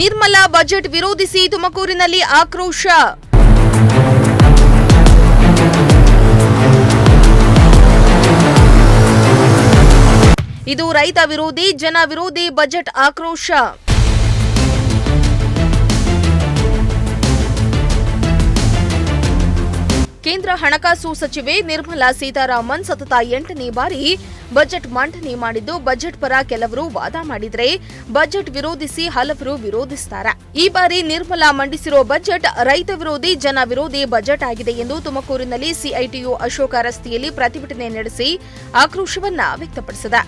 Nirmala budget ವಿರೋಧಿಸಿ ತುಮಕೂರಿನಲ್ಲಿ ಆಕ್ರೋಶ. ಇದು ರೈತ ವಿರೋಧಿ ಜನ ವಿರೋಧಿ ಬಜೆಟ್ ಆಕ್ರೋಶ. ಕೇಂದ್ರ ಹಣಕಾಸು ಸಚಿವೆ ನಿರ್ಮಲಾ ಸೀತಾರಾಮನ್ ಸತತ ಎಂಟನೇ ಬಾರಿ ಬಜೆಟ್ ಮಂಡನೆ ಮಾಡಿದ್ದು, ಬಜೆಟ್ ಪರ ಕೆಲವರು ವಾದ ಮಾಡಿದರೆ ಬಜೆಟ್ ವಿರೋಧಿಸಿ ಹಲವರು ವಿರೋಧಿಸುತ್ತಾರೆ ಈ ಬಾರಿ ನಿರ್ಮಲಾ ಮಂಡಿಸಿರೋ ಬಜೆಟ್ ರೈತ ವಿರೋಧಿ, ಜನ ವಿರೋಧಿ ಬಜೆಟ್ ಆಗಿದೆ ಎಂದು ತುಮಕೂರಿನಲ್ಲಿ ಸಿಐಟಿಯು ಅಶೋಕ ರಸ್ತೆಯಲ್ಲಿ ಪ್ರತಿಭಟನೆ ನಡೆಸಿ ಆಕ್ರೋಶವನ್ನ ವ್ಯಕ್ತಪಡಿಸಿದೆ.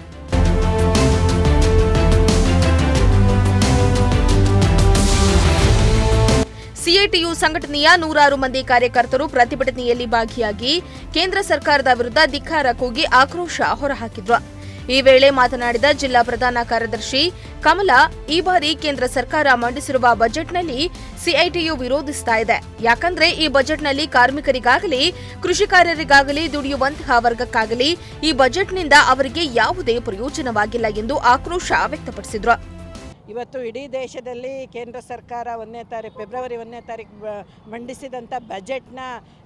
ಸಿಐಟಿಯು ಸಂಘಟನೆಯ ನೂರಾರು ಮಂದಿ ಕಾರ್ಯಕರ್ತರು ಪ್ರತಿಭಟನೆಯಲ್ಲಿ ಭಾಗಿಯಾಗಿ ಕೇಂದ್ರ ಸರ್ಕಾರದ ವಿರುದ್ಧ ಧಿಕ್ಕಾರ ಕೂಗಿ ಆಕ್ರೋಶ ಹೊರಹಾಕಿದ್ರು. ಈ ವೇಳೆ ಮಾತನಾಡಿದ ಜಿಲ್ಲಾ ಪ್ರಧಾನ ಕಾರ್ಯದರ್ಶಿ ಕಮಲಾ, ಈ ಬಾರಿ ಕೇಂದ್ರ ಸರ್ಕಾರ ಮಂಡಿಸಿರುವ ಬಜೆಟ್ನಲ್ಲಿ ಸಿಐಟಿಯು ವಿರೋಧಿಸ್ತಾ ಇದೆ. ಯಾಕಂದ್ರೆ ಈ ಬಜೆಟ್ನಲ್ಲಿ ಕಾರ್ಮಿಕರಿಗಾಗಲಿ ಕೃಷಿಕಾರರಿಗಾಗಲಿ ದುಡಿಯುವಂತಹ ವರ್ಗಕ್ಕಾಗಲಿ ಈ ಬಜೆಟ್ನಿಂದ ಅವರಿಗೆ ಯಾವುದೇ ಪ್ರಯೋಜನವಾಗಿಲ್ಲ ಎಂದು ಆಕ್ರೋಶ ವ್ಯಕ್ತಪಡಿಸಿದ್ರು. ಇವತ್ತು ಇಡೀ ದೇಶದಲ್ಲಿ ಕೇಂದ್ರ ಸರ್ಕಾರ ಒಂದನೇ ತಾರೀಕು, ಫೆಬ್ರವರಿ ಒಂದನೇ ತಾರೀಕು ಮಂಡಿಸಿದಂಥ ಬಜೆಟ್ನ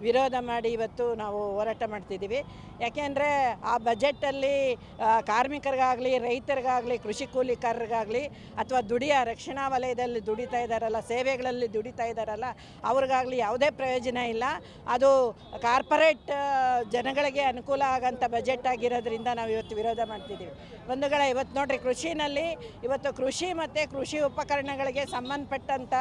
ವಿರೋಧ ಮಾಡಿ ಇವತ್ತು ನಾವು ಹೋರಾಟ ಮಾಡ್ತಿದ್ದೀವಿ. ಯಾಕೆಂದರೆ ಆ ಬಜೆಟಲ್ಲಿ ಕಾರ್ಮಿಕರಿಗಾಗಲಿ, ರೈತರಿಗಾಗಲಿ, ಕೃಷಿ ಕೂಲಿಕಾರರಿಗಾಗಲಿ ಅಥವಾ ದುಡಿಯ ರಕ್ಷಣಾ ವಲಯದಲ್ಲಿ ದುಡಿತಾ ಇದ್ದಾರಲ್ಲ, ಸೇವೆಗಳಲ್ಲಿ ದುಡಿತಾ ಇದ್ದಾರಲ್ಲ, ಅವ್ರಿಗಾಗಲಿ ಯಾವುದೇ ಪ್ರಯೋಜನ ಇಲ್ಲ. ಅದು ಕಾರ್ಪೊರೇಟ್ ಜನಗಳಿಗೆ ಅನುಕೂಲ ಆಗೋಂಥ ಬಜೆಟ್ ಆಗಿರೋದ್ರಿಂದ ನಾವು ಇವತ್ತು ವಿರೋಧ ಮಾಡ್ತಿದ್ದೀವಿ. ಬಂಧುಗಳ, ಇವತ್ತು ನೋಡ್ರಿ ಕೃಷಿನಲ್ಲಿ, ಇವತ್ತು ಕೃಷಿ ಕೃಷಿ ಉಪಕರಣಗಳಿಗೆ ಸಂಬಂಧಪಟ್ಟಂಥ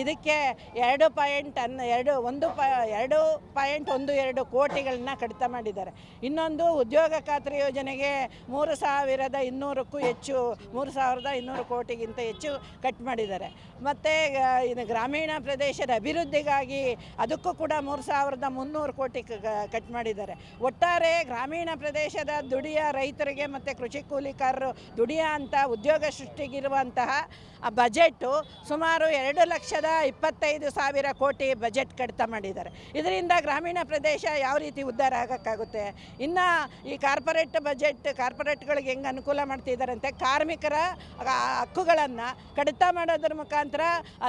ಇದಕ್ಕೆ ಎರಡು ಪಾಯಿಂಟ್ ಅನ್, ಎರಡು, ಒಂದು ಪ, ಎರಡು ಪಾಯಿಂಟ್ ಒಂದು ಎರಡು ಕೋಟಿಗಳನ್ನ ಕಡಿತ ಮಾಡಿದ್ದಾರೆ. ಇನ್ನೊಂದು ಉದ್ಯೋಗ ಖಾತ್ರಿ ಯೋಜನೆಗೆ ಮೂರು ಸಾವಿರದ ಇನ್ನೂರಕ್ಕೂ ಹೆಚ್ಚು, ಮೂರು ಸಾವಿರದ ಇನ್ನೂರು ಕೋಟಿಗಿಂತ ಹೆಚ್ಚು ಕಟ್ ಮಾಡಿದ್ದಾರೆ. ಮತ್ತು ಇದು ಗ್ರಾಮೀಣ ಪ್ರದೇಶದ ಅಭಿವೃದ್ಧಿಗಾಗಿ ಅದಕ್ಕೂ ಕೂಡ ಮೂರು ಸಾವಿರದ ಮುನ್ನೂರು ಕೋಟಿ ಕಟ್ ಮಾಡಿದ್ದಾರೆ. ಒಟ್ಟಾರೆ ಗ್ರಾಮೀಣ ಪ್ರದೇಶದ ದುಡಿಯ ರೈತರಿಗೆ ಮತ್ತು ಕೃಷಿ ಕೂಲಿಕಾರರು ದುಡಿಯ ಅಂತ ಉದ್ಯೋಗ ಸೃಷ್ಟಿಗಿರುವಂತಹ ಆ ಬಜೆಟ್ಟು ಸುಮಾರು ಎರಡು ಲಕ್ಷದ ಇಪ್ಪತ್ತೈದು ಸಾವಿರ ಕೋಟಿ ಬಜೆಟ್ ಕಡಿತ ಮಾಡಿದ್ದಾರೆ. ಇದರಿಂದ ಗ್ರಾಮೀಣ ಪ್ರದೇಶ ಯಾವ ರೀತಿ ಉದ್ಧಾರ ಆಗೋಕ್ಕಾಗುತ್ತೆ? ಇನ್ನು ಈ ಕಾರ್ಪೊರೇಟ್ ಬಜೆಟ್, ಕಾರ್ಪೊರೇಟ್ಗಳಿಗೆ ಹೆಂಗೆ ಅನುಕೂಲ ಮಾಡ್ತಿದ್ದಾರಂತೆ ಕಾರ್ಮಿಕರ ಹಕ್ಕುಗಳನ್ನು ಕಡಿತ ಮಾಡೋದ್ರ ಮುಖಾಂತರ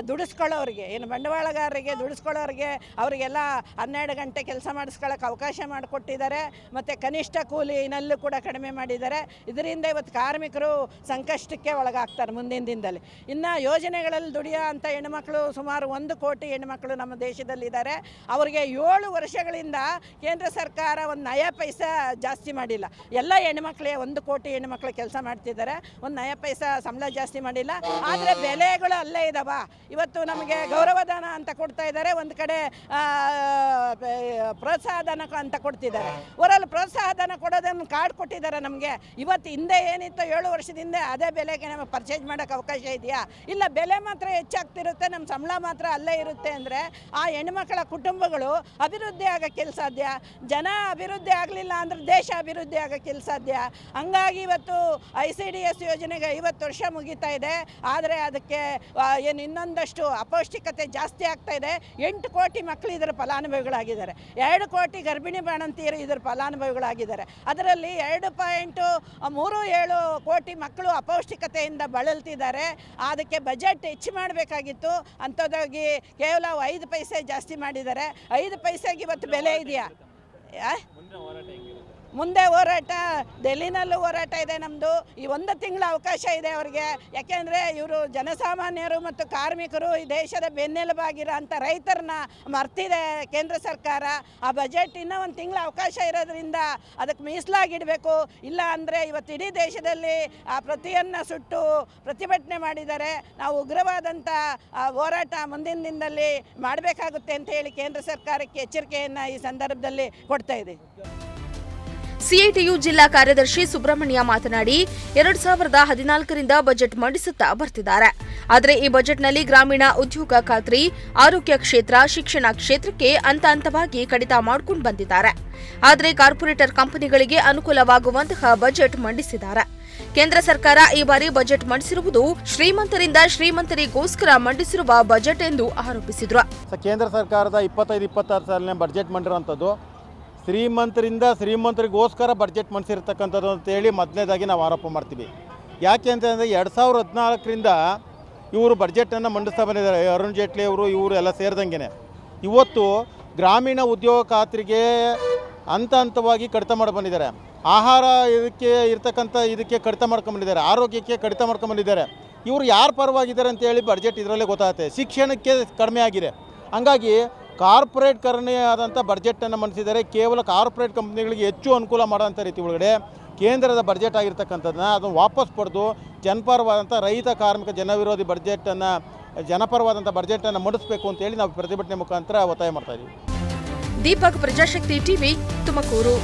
ದುಡಿಸ್ಕೊಳ್ಳೋರಿಗೆ, ಏನು ಬಂಡವಾಳಗಾರರಿಗೆ ದುಡಿಸ್ಕೊಳ್ಳೋರಿಗೆ ಅವರಿಗೆಲ್ಲ ಹನ್ನೆರಡು ಗಂಟೆ ಕೆಲಸ ಮಾಡಿಸ್ಕೊಳ್ಳೋಕೆ ಅವಕಾಶ ಮಾಡಿಕೊಟ್ಟಿದ್ದಾರೆ. ಮತ್ತು ಕನಿಷ್ಠ ಕೂಲಿನಲ್ಲೂ ಕೂಡ ಕಡಿಮೆ ಮಾಡಿದ್ದಾರೆ. ಇದರಿಂದ ಇವತ್ತು ಕಾರ್ಮಿಕರು ಸಂಕಷ್ಟಕ್ಕೆ ಒಳಗಾಗ್ತಾರೆ ಮುಂದಿನ ದಿನದಲ್ಲಿ ಇನ್ನು ಯೋಜನೆಗಳಲ್ಲಿ ದುಡಿಯೋ ಅಂಥ ಹೆಣ್ಮಕ್ಳು ಸುಮಾರು ಒಂದು ಕೋಟಿ ಹೆಣ್ಮಕ್ಳು ನಮ್ಮ ದೇಶದಲ್ಲಿದ್ದಾರೆ. ಅವರಿಗೆ ಏಳು ವರ್ಷಗಳಿಂದ ಕೇಂದ್ರ ಸರ್ಕಾರ ಒಂದು ನಯ ಪೈಸ ಜಾಸ್ತಿ ಮಾಡಿಲ್ಲ. ಎಲ್ಲ ಹೆಣ್ಮಕ್ಳೇ ಒಂದು ಕೋಟಿ ಹೆಣ್ಮಕ್ಳು ಕೆಲಸ ಮಾಡ್ತಿದ್ದಾರೆ. ಒಂದು ನಯ ಪೈಸ ಸಂಬಳ ಜಾಸ್ತಿ ಮಾಡಿಲ್ಲ. ಆದರೆ ಬೆಲೆಗಳು ಅಲ್ಲೇ ಇದಾವ. ಇವತ್ತು ನಮಗೆ ಗೌರವಧನ ಅಂತ ಕೊಡ್ತಾ ಇದ್ದಾರೆ. ಒಂದು ಕಡೆ ಆ, ಪ್ರೋತ್ಸಾಹ ಧನ ಅಂತ ಕೊಡ್ತಿದ್ದಾರೆ. ಅವರಲ್ಲಿ ಪ್ರೋತ್ಸಾಹ ಧನ ಕೊಡೋದನ್ನು ಕಾರ್ಡ್ ಕೊಟ್ಟಿದ್ದಾರೆ ನಮಗೆ. ಇವತ್ತು ಹಿಂದೆ ಏನಿತ್ತು ಏಳು ವರ್ಷದಿಂದ ಅದೇ ಬೆಲೆಗೆ ನಮಗೆ ಪರ್ಚೇಸ್ ಮಾಡೋಕ್ಕೆ ಅವಕಾಶ ಇದೆಯಾ? ಇಲ್ಲ, ಬೆಲೆ ಮಾತ್ರ ಹೆಚ್ಚಾಗ್ತಿರುತ್ತೆ ನಮ್ಮ ಸಂಬಳ ಮಾತ್ರ ಅಲ್ಲೇ ಇರುತ್ತೆ ಅಂದರೆ ಆ ಹೆಣ್ಮಕ್ಳ ಕುಟುಂಬಗಳು ಅಭಿವೃದ್ಧಿ ಆಗೋಕ್ಕೆ ಸಾಧ್ಯ? ಜನ ಅಭಿವೃದ್ಧಿ ಆಗಲಿಲ್ಲ ಅಂದ್ರೆ ದೇಶ ಅಭಿವೃದ್ಧಿ ಆಗೋಕ್ಕೆ ಸಾಧ್ಯ? ಹಂಗಾಗಿ ಇವತ್ತು ಐ ಸಿ ಡಿ ಎಸ್ ಯೋಜನೆಗೆ ಐವತ್ತು ವರ್ಷ ಮುಗಿತಾ ಇದೆ. ಆದರೆ ಅದಕ್ಕೆ ಏನು ಇನ್ನೊಂದಷ್ಟು ಅಪೌಷ್ಟಿಕತೆ ಜಾಸ್ತಿ ಆಗ್ತಾ ಇದೆ. ಎಂಟು ಕೋಟಿ ಮಕ್ಕಳು ಇದರ ಫಲಾನುಭವಿಗಳಾಗಿದ್ದಾರೆ. ಎರಡು ಕೋಟಿ ಗರ್ಭಿಣಿ ಬಾಣಂತಿಯರು ಇದರ ಫಲಾನುಭವಿಗಳಾಗಿದ್ದಾರೆ. ಅದರಲ್ಲಿ ಎರಡು ಪಾಯಿಂಟು ಮೂರು ಏಳು ಕೋಟಿ ಮಕ್ಕಳು ಅಪೌಷ್ಟಿಕತೆಯಿಂದ ಬಳಲ್ತಿದ್ದಾರೆ. ಅದಕ್ಕೆ ಬಜೆಟ್ ಹೆಚ್ಚು ಮಾಡಬೇಕಾಗಿತ್ತು. ಅಂಥದ್ದಾಗಿ ಕೇವಲ ಐದು ಪೈಸೆ ಜಾಸ್ತಿ ಮಾಡಿದ್ದಾರೆ. ಐದು ಪೈಸೆಗೆ ಇವತ್ತು ಬೆಲೆ ಇದೆಯಾ? ಮುಂದೆ ಹೋರಾಟ ಡೆಲ್ಲಿನಲ್ಲೂ ಹೋರಾಟ ಇದೆ ನಮ್ಮದು ಈ ಒಂದು ತಿಂಗಳ ಅವಕಾಶ ಇದೆ ಅವರಿಗೆ. ಯಾಕೆಂದರೆ ಇವರು ಜನಸಾಮಾನ್ಯರು ಮತ್ತು ಕಾರ್ಮಿಕರು ಈ ದೇಶದ ಬೆನ್ನೆಲುಬಾಗಿರೋ ಅಂಥ ರೈತರನ್ನ ಮರ್ತಿದೆ ಕೇಂದ್ರ ಸರ್ಕಾರ. ಆ ಬಜೆಟ್ ಇನ್ನೂ ಒಂದು ತಿಂಗಳ ಅವಕಾಶ ಇರೋದ್ರಿಂದ ಅದಕ್ಕೆ ಮೀಸಲಾಗಿಡಬೇಕು. ಇಲ್ಲ ಅಂದರೆ ಇವತ್ತು ಇಡೀ ದೇಶದಲ್ಲಿ ಆ ಪ್ರತಿಯನ್ನು ಸುಟ್ಟು ಪ್ರತಿಭಟನೆ ಮಾಡಿದ್ದಾರೆ. ನಾವು ಉಗ್ರವಾದಂಥ ಹೋರಾಟ ಮುಂದಿನ ದಿನದಲ್ಲಿ ಮಾಡಬೇಕಾಗುತ್ತೆ ಅಂತ ಹೇಳಿ ಕೇಂದ್ರ ಸರ್ಕಾರಕ್ಕೆ ಎಚ್ಚರಿಕೆಯನ್ನು ಈ ಸಂದರ್ಭದಲ್ಲಿ ಕೊಡ್ತಾ ಇದೆ ಸಿಐಟಿಯು ಜಿಲ್ಲಾ ಕಾರ್ಯದರ್ಶಿ ಸುಬ್ರಹ್ಮಣ್ಯ ಮಾತನಾಡಿ, ಎರಡು ಸಾವಿರದ ಹದಿನಾಲ್ಕರಿಂದ ಬಜೆಟ್ ಮಂಡಿಸುತ್ತಾ ಬರ್ತಿದ್ದಾರೆ. ಆದರೆ ಈ ಬಜೆಟ್ನಲ್ಲಿ ಗ್ರಾಮೀಣ ಉದ್ಯೋಗ ಖಾತ್ರಿ, ಆರೋಗ್ಯ ಕ್ಷೇತ್ರ, ಶಿಕ್ಷಣ ಕ್ಷೇತ್ರಕ್ಕೆ ಹಂತ ಹಂತವಾಗಿ ಕಡಿತ ಮಾಡಿಕೊಂಡು ಬಂದಿದ್ದಾರೆ. ಆದರೆ ಕಾರ್ಪೊರೇಟರ್ ಕಂಪನಿಗಳಿಗೆ ಅನುಕೂಲವಾಗುವಂತಹ ಬಜೆಟ್ ಮಂಡಿಸಿದ್ದಾರೆ. ಕೇಂದ್ರ ಸರ್ಕಾರ ಈ ಬಾರಿ ಬಜೆಟ್ ಮಂಡಿಸಿರುವುದು ಶ್ರೀಮಂತರಿಂದ ಶ್ರೀಮಂತರಿಗೋಸ್ಕರ ಮಂಡಿಸಿರುವ ಬಜೆಟ್ ಎಂದು ಆರೋಪಿಸಿದ್ರು. ಕೇಂದ್ರ ಸರ್ಕಾರದ ಇಪ್ಪತ್ತೈದು, ಇಪ್ಪತ್ತಾರು ಸಾಲಿನ ಬಜೆಟ್ ಮಾಡಿರೋಂಥದ್ದು ಶ್ರೀಮಂತರಿಂದ ಶ್ರೀಮಂತರಿಗೋಸ್ಕರ ಬಡ್ಜೆಟ್ ಮಂಡಿಸಿರ್ತಕ್ಕಂಥದ್ದು ಅಂತೇಳಿ ಮೊದಲನೇದಾಗಿ ನಾವು ಆರೋಪ ಮಾಡ್ತೀವಿ. ಯಾಕೆ ಅಂತಂದರೆ ಎರಡು ಸಾವಿರದ ಹದಿನಾಲ್ಕರಿಂದ ಇವರು ಬಡ್ಜೆಟನ್ನು ಮಂಡಿಸ್ತಾ ಬಂದಿದ್ದಾರೆ. ಅರುಣ್ ಜೇಟ್ಲಿ ಅವರು, ಇವರು ಎಲ್ಲ ಸೇರಿದಂಗೆ ಇವತ್ತು ಗ್ರಾಮೀಣ ಉದ್ಯೋಗ ಖಾತ್ರಿಗೆ ಹಂತ ಹಂತವಾಗಿ ಕಡಿತ ಮಾಡಿ ಬಂದಿದ್ದಾರೆ. ಆಹಾರ ಇದಕ್ಕೆ ಇರ್ತಕ್ಕಂಥ ಇದಕ್ಕೆ ಕಡಿತ ಮಾಡ್ಕೊಂಬಂದಿದ್ದಾರೆ ಆರೋಗ್ಯಕ್ಕೆ ಕಡಿತ ಮಾಡ್ಕೊಂಬಂದಿದ್ದಾರೆ ಇವರು ಯಾರು ಪರವಾಗಿದ್ದಾರೆ ಅಂತೇಳಿ ಬಡ್ಜೆಟ್ ಇದರಲ್ಲೇ ಗೊತ್ತಾಗುತ್ತೆ. ಶಿಕ್ಷಣಕ್ಕೆ ಕಡಿಮೆ ಆಗಿದೆ. ಹಂಗಾಗಿ ಕಾರ್ಪೊರೇಟ್ ಕರಣೆಯಾದಂಥ ಆದಂಥ ಬಡ್ಜೆಟನ್ನು ಮಂಡಿಸಿದ್ದಾರೆ ಕೇವಲ ಕಾರ್ಪೊರೇಟ್ ಕಂಪ್ನಿಗಳಿಗೆ ಹೆಚ್ಚು ಅನುಕೂಲ ಮಾಡೋಂಥ ರೀತಿ ಒಳಗಡೆ ಕೇಂದ್ರದ ಬಜೆಟ್ ಆಗಿರ್ತಕ್ಕಂಥದ್ದನ್ನ ಅದನ್ನು ವಾಪಸ್ ಪಡೆದು ಜನಪರವಾದಂಥ ರೈತ ಕಾರ್ಮಿಕ ಜನವಿರೋಧಿ ಬಡ್ಜೆಟನ್ನು ಜನಪರವಾದಂಥ ಬಡ್ಜೆಟನ್ನು ಮಂಡಿಸಬೇಕು ಅಂತೇಳಿ ನಾವು ಪ್ರತಿಭಟನೆ ಮುಖಾಂತರ ಒತ್ತಾಯ ಮಾಡ್ತಾ ಇದ್ದೀವಿ ದೀಪಕ್ ಪ್ರಜಾಶಕ್ತಿ ಟಿವಿ ತುಮಕೂರು.